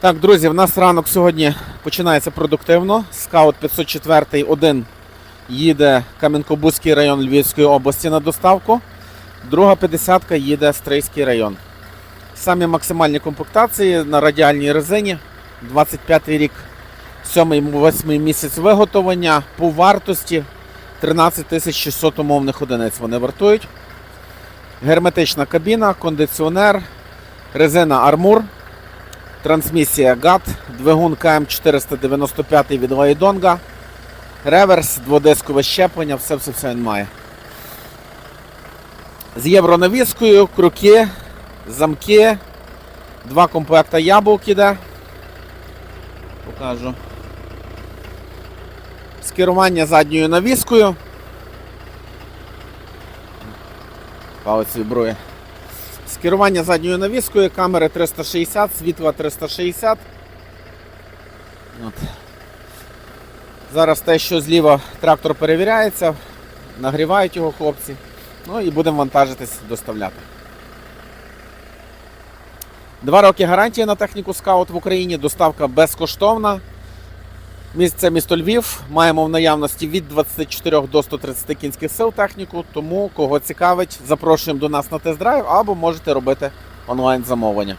Так, друзі, в нас ранок сьогодні починається продуктивно. Скаут 504 1 їде Кам'янко-Бузький район Львівської області на доставку. Друга 50 їде Стрийський район. Самі максимальні комплектації на радіальній резині. 25 рік, 7-8 місяць виготовлення. По вартості 13 600 умовних одиниць вони вартують. Герметична кабіна, кондиціонер, резина Армур. Трансмісія ГАТ, двигун КМ495 від Лайдонга, реверс, дводискове щеплення, все все все він має. З євронавіскою, круки, замки, два комплекта яблук іде. Покажу. З керування задньою навіскою. Палець вібрує. З керування задньою навіскою, камери 360, світла 360. От. Зараз те, що зліва трактор перевіряється, нагрівають його хлопці. Ну і будемо вантажитись, доставляти. Два роки гарантії на техніку скаут в Україні, доставка безкоштовна. Місце місто Львів. Маємо в наявності від 24 до 130 кінських сил техніку. Тому, кого цікавить, запрошуємо до нас на тест-драйв або можете робити онлайн замовлення.